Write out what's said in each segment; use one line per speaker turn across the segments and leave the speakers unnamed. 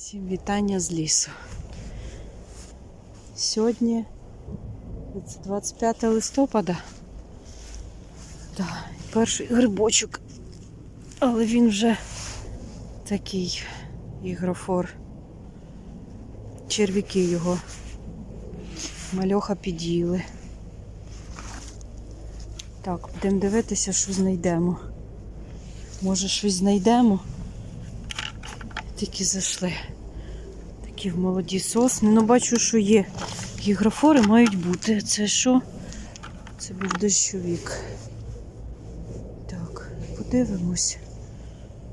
Всім вітання з лісу. Сьогодні це 25 листопада. Да, перший грибочок. Але він вже такий ігрофор. Черв'яки його. Мальоха під'їли. Так, будемо дивитися, що знайдемо. Може, щось знайдемо. Тільки зайшли. Такі молоді сосни. Ну, бачу, що є. Гігрофори мають бути. Це що? Це був дощовик. Так, подивимось,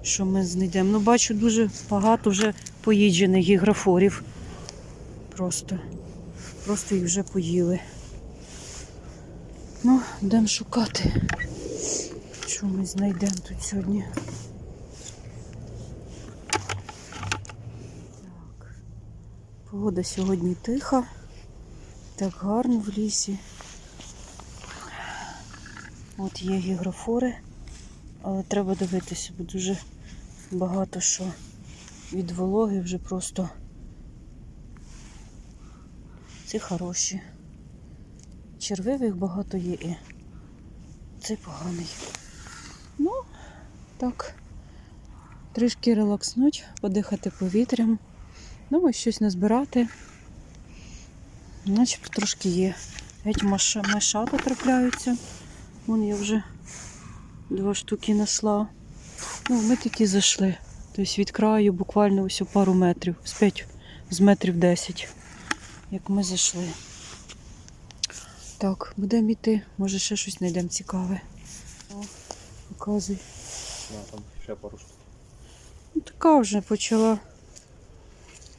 що ми знайдемо. Ну, бачу, дуже багато вже поїджених гігрофорів. Просто. Просто їх вже поїли. Ну, будемо шукати. Що ми знайдемо тут сьогодні? Погода сьогодні тиха. Так гарно в лісі. От є гігрофори, але треба дивитися, бо дуже багато що від вологи вже просто ці хороші. Червивих багато є і цей поганий. Ну, так, трішки релакснуть, подихати повітрям. Ну, щось назбирати. Начебто трошки є. Геть мешата трапляються. Вон я вже два штуки несла. Ну, ми такі зайшли. Тобто від краю буквально ось пару метрів, з 5, з метрів 10, як ми зайшли. Так, будемо йти. Може ще щось знайдемо цікаве. О, показуй.
Да, там ще пару штук.
Ну, така вже почала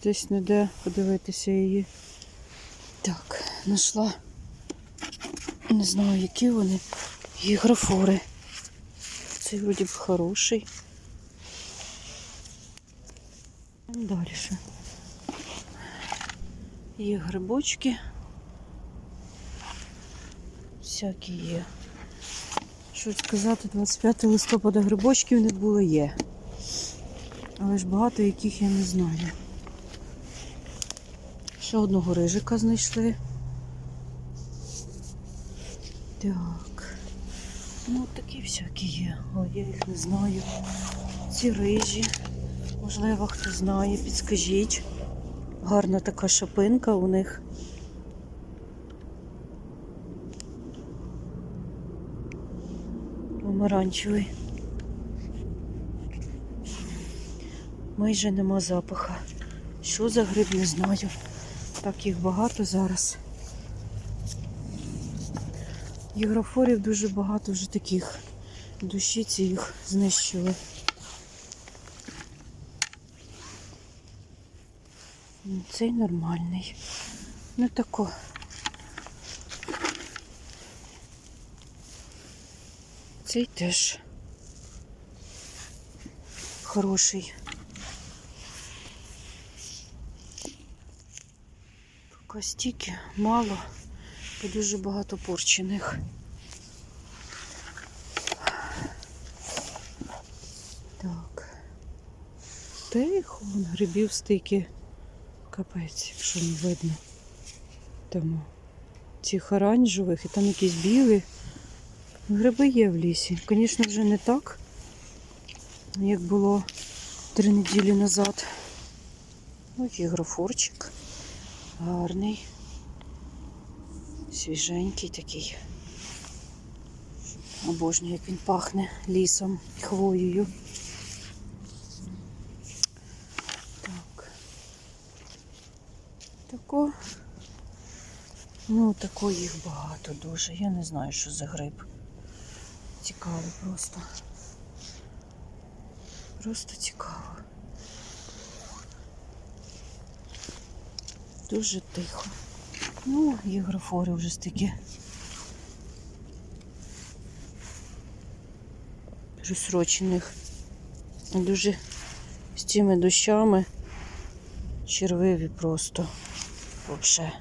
десь не де подивитися її. Так, знайшла. Не знаю, які вони. Гігрофори. Цей вроді б хороший. Далі. Є грибочки. Всякі є. Щось сказати, 25 листопада грибочків не було є. Але ж багато яких я не знаю. Ще одного рижика знайшли. Так. Ну, такі всякі є, але я їх не знаю. Ці рижі. Можливо, хто знає, підскажіть. Гарна така шапинка у них. Помаранчевий. Майже нема запаха. Що за гриб, не знаю. Так їх багато зараз. Єгрофорів дуже багато вже таких. Душіці їх знищили. Ну, Цей нормальний. Не тако. Цей теж хороший. Поки стільки мало, бо дуже багато порчених. Так. Тихо, вон грибів стільки капець, якщо не видно. Тому цих оранжевих і там якісь білі. Гриби є в лісі. Звісно, вже не так, як було три неділі назад. Ось графорчик. Гарний. Свіженький такий. Обожнюю, як він пахне лісом хвоєю. Так. Тако. Ну, тако їх багато дуже. Я не знаю, що за гриб. Цікаво просто. Просто цікаво. Дуже тихо. Ну, є графори вже стільки. Розсрочених. Дуже з цими дощами червиві просто вообще.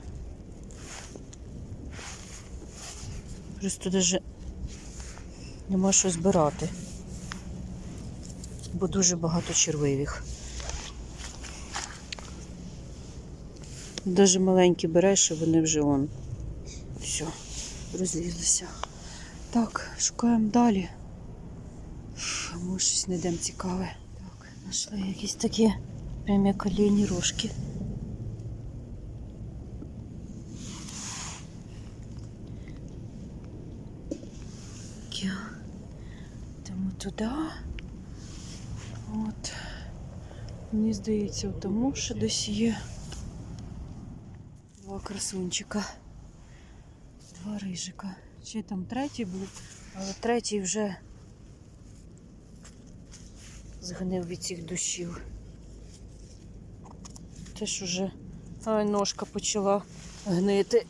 Просто даже нема що збирати, бо дуже багато червивих. Даже маленькі береш, і вони вже он. Все, розлізлися. Так, шукаємо далі. Може, щось знайдемо цікаве. Так, знайшли якісь такі прям як олійні рожки. Йдемо туди. От. Мені здається, тому що десь є два красунчика. Два рижика. Ще там третій був, але третій вже згнив від цих душів. Теж уже ай, ножка почала гнити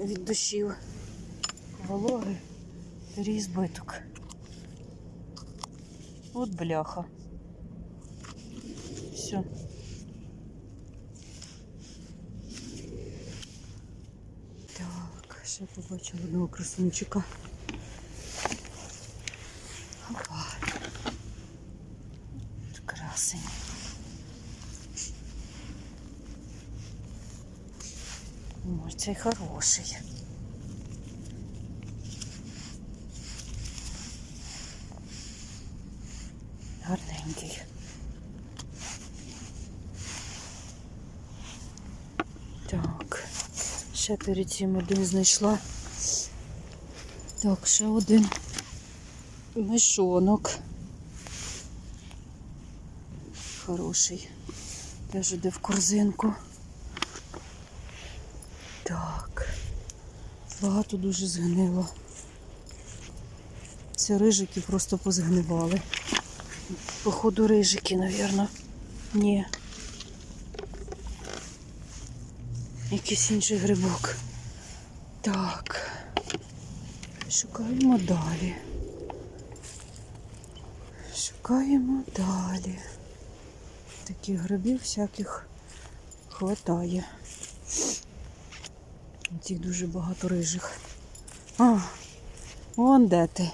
від душів. Вологи, різ збиток. От бляха. Все. Так, ще побачила одного красунчика. Опа. Красень. Ой, цей хороший. Гарненький. Так, ще перед цим один знайшла. Так, ще один мишонок. Хороший. Теж іде в корзинку. Так. Багато дуже згнило. Це рижики просто позгнивали. Походу рижики, напевно. Ні. Якийсь інший грибок. Так. Шукаємо далі. Шукаємо далі. Таких грибів всяких хватає. Цих дуже багато рижих. А, вон де ти.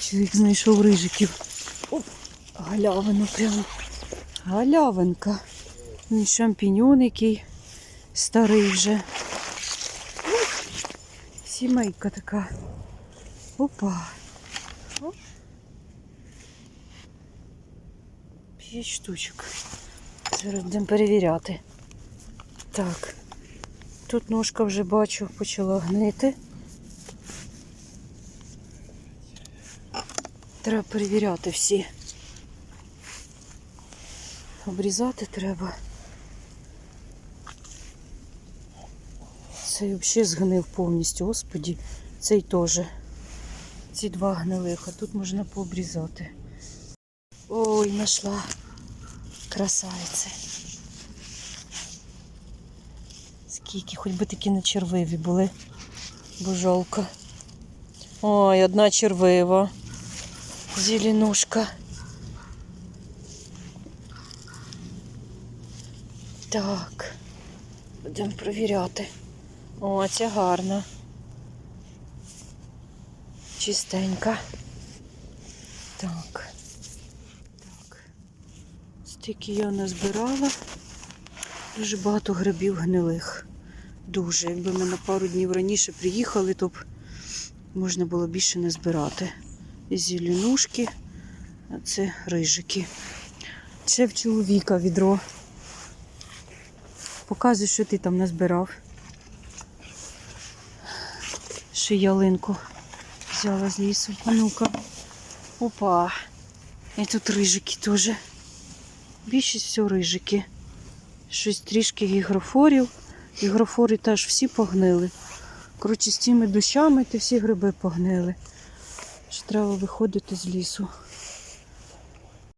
Чоловік знайшов рижиків. Оп, галявина прям. Галявинка. Ну шампіньон який старий вже. Сімейка така. Опа. Оп. П'ять штучок. Зараз будемо перевіряти. Так. Тут ножка вже бачу, почала гнити. Треба перевіряти всі. Обрізати треба. Цей взагалі згнив повністю, господі. Цей теж. Ці два гнилих, а тут можна пообрізати. Ой, знайшла красавиці. Скільки, хоч би такі не червиві були. Бо жалко. Ой, одна червива. Зеленушка. Так. Будемо перевіряти. О, ця гарна. Чистенька. Так. Так. Стільки я назбирала. Дуже багато грибів гнилих. Дуже. Якби ми на пару днів раніше приїхали, то б можна було більше не збирати. Зеленушки, а це рижики. Це в чоловіка відро. Показуй, що ти там назбирав. Ще ялинку взяла з лісу. А ну-ка. Опа. І тут рижики теж. Більшість все рижики. Щось трішки гігрофорів. Гігрофори теж всі погнили. Коротше, з цими дощами ти всі гриби погнили. Що треба виходити з лісу.